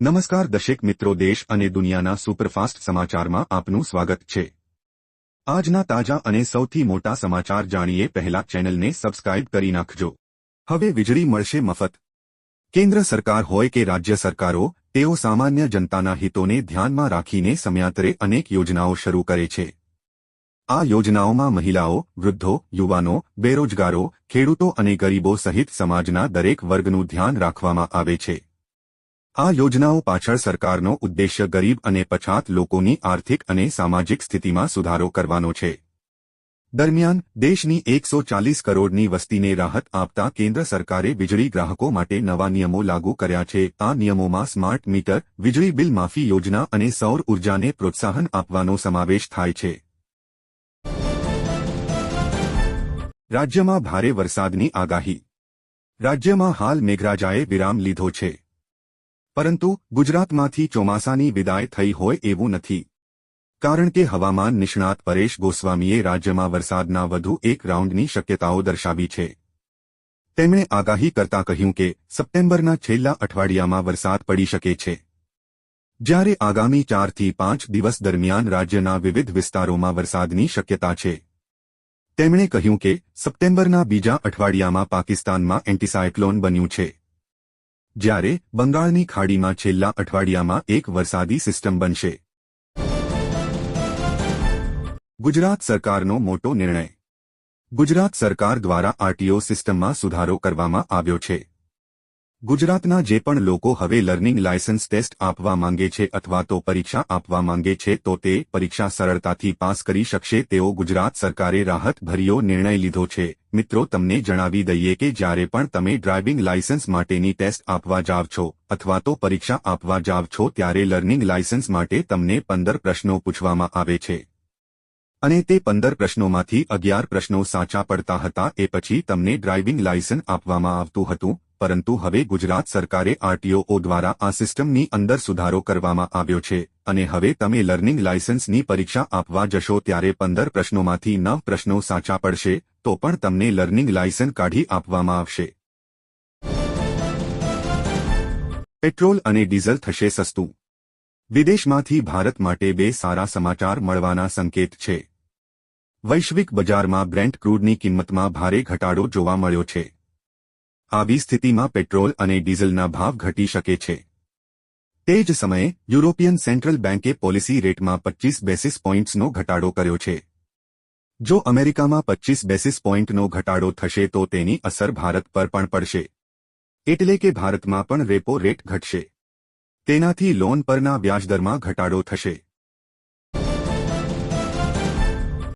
નમસ્કાર દશેક મિત્રો, દેશ અને દુનિયાના સુપરફાસ્ટ સમાચારમાં આપનું સ્વાગત છે. આજના તાજા અને સૌથી મોટા સમાચાર જાણીએ પહેલા ચેનલને સબસ્ક્રાઇબ કરી નાખજો. હવે વીજળી મળશે મફત. કેન્દ્ર સરકાર હોય કે રાજ્ય સરકારો, તેઓ સામાન્ય જનતાના હિતોને ધ્યાનમાં રાખીને સમયાંતરે અનેક યોજનાઓ શરૂ કરે છે. આ યોજનાઓમાં મહિલાઓ, વૃદ્ધો, યુવાનો, બેરોજગારો, ખેડૂતો અને ગરીબો સહિત સમાજના દરેક વર્ગનું ધ્યાન રાખવામાં આવે છે. આ યોજનાઓ પાછળ સરકારનો ઉદ્દેશ્ય ગરીબ અને પછાત લોકોની આર્થિક અને સામાજિક સ્થિતિમાં સુધારો કરવાનો છે. દરમિયાન, દેશની એકસો ચાલીસ કરોડની વસ્તીને રાહત આપતા કેન્દ્ર સરકારે વીજળી ગ્રાહકો માટે નવા નિયમો લાગુ કર્યા છે. આ નિયમોમાં સ્માર્ટ મીટર, વીજળી બિલ માફી યોજના અને સૌર ઉર્જાને પ્રોત્સાહન આપવાનો સમાવેશ થાય છે. રાજ્યમાં ભારે વરસાદની આગાહી. રાજ્યમાં હાલ મેઘરાજાએ વિરામ લીધો છે. પરંતુ ગુજરાતમાંથી ચોમાસાની વિદાય થઈ હોય એવું નથી. કારણ કે હવામાન નિષ્ણાત પરેશ ગોસ્વામીએ રાજ્યમાં વરસાદના વધુ એક રાઉન્ડની શક્યતાઓ દર્શાવી છે. તેમણે આગાહી કરતા કહ્યું કે સપ્ટેમ્બરના છેલ્લા અઠવાડિયામાં વરસાદ પડી શકે છે. જ્યારે આગામી ચારથી પાંચ દિવસ દરમિયાન રાજ્યના વિવિધ વિસ્તારોમાં વરસાદની શક્યતા છે. તેમણે કહ્યું કે સપ્ટેમ્બરના બીજા અઠવાડિયામાં પાકિસ્તાનમાં એન્ટીસાયક્લોન બન્યું છે. જ્યારે બંગાળની ખાડીમાં છેલ્લા અઠવાડિયામાં એક વરસાદી સિસ્ટમ બનશે. ગુજરાત સરકારનો મોટો નિર્ણય. ગુજરાત સરકાર દ્વારા આરટીઓ સિસ્ટમમાં સુધારો કરવામાં આવ્યો છે. ગુજરાતના જે પણ લોકો હવે લર્નિંગ લાયસન્સ ટેસ્ટ આપવા માંગે છે અથવા તો પરીક્ષા આપવા માંગે છે, તો તે પરીક્ષા સરળતાથી પાસ કરી શકશે. તેવો ગુજરાત સરકારે રાહતભર્યો નિર્ણય લીધો છે. મિત્રો, તમને જણાવી દઈએ કે જ્યારે પણ તમે ડ્રાઇવિંગ લાયસન્સ માટેની ટેસ્ટ આપવા જાવ છો અથવા તો પરીક્ષા આપવા જાવ છો, ત્યારે લર્નિંગ લાયસન્સ માટે તમને પંદર પ્રશ્નો પૂછવામાં આવે છે. અને તે પંદર પ્રશ્નોમાંથી અગિયાર પ્રશ્નો સાચા પડતા હતા. એ પછી તમને ડ્રાઇવિંગ લાયસન્સ આપવામાં આવતું હતું. પરંતુ હવે ગુજરાત સરકારે આરટીઓ દ્વારા આ સિસ્ટમની અંદર સુધારો કરવામાં આવ્યો છે અને હવે તમે લર્નિંગ લાયસન્સની પરીક્ષા આપવા જશો ત્યારે પંદર પ્રશ્નોમાંથી નવ પ્રશ્નો સાચા પડશે, તો પણ તમને લર્નિંગ લાયસન્સ કાઢી આપવામાં આવશે. પેટ્રોલ અને ડીઝલ થશે સસ્તું. વિદેશમાંથી ભારત માટે બે સારા સમાચાર મળવાના સંકેત છે. વૈશ્વિક બજારમાં બ્રેન્ટ ક્રૂડની કિંમતમાં ભારે ઘટાડો જોવા મળ્યો છે. આવી સ્થિતિમાં પેટ્રોલ અને ડીઝલના ભાવ ઘટી શકે છે. તે જ સમયે, યુરોપિયન સેન્ટ્રલ બેન્કે પોલિસી રેટમાં પચ્ચીસ બેસિસ પોઇન્ટ્સનો ઘટાડો કર્યો છે. જો અમેરિકામાં પચ્ચીસ બેસિસ પોઇન્ટનો ઘટાડો થશે તો તેની અસર ભારત પર પણ પડશે. એટલે કે ભારતમાં પણ રેપો રેટ ઘટશે. તેનાથી લોન પરના વ્યાજદરમાં ઘટાડો થશે.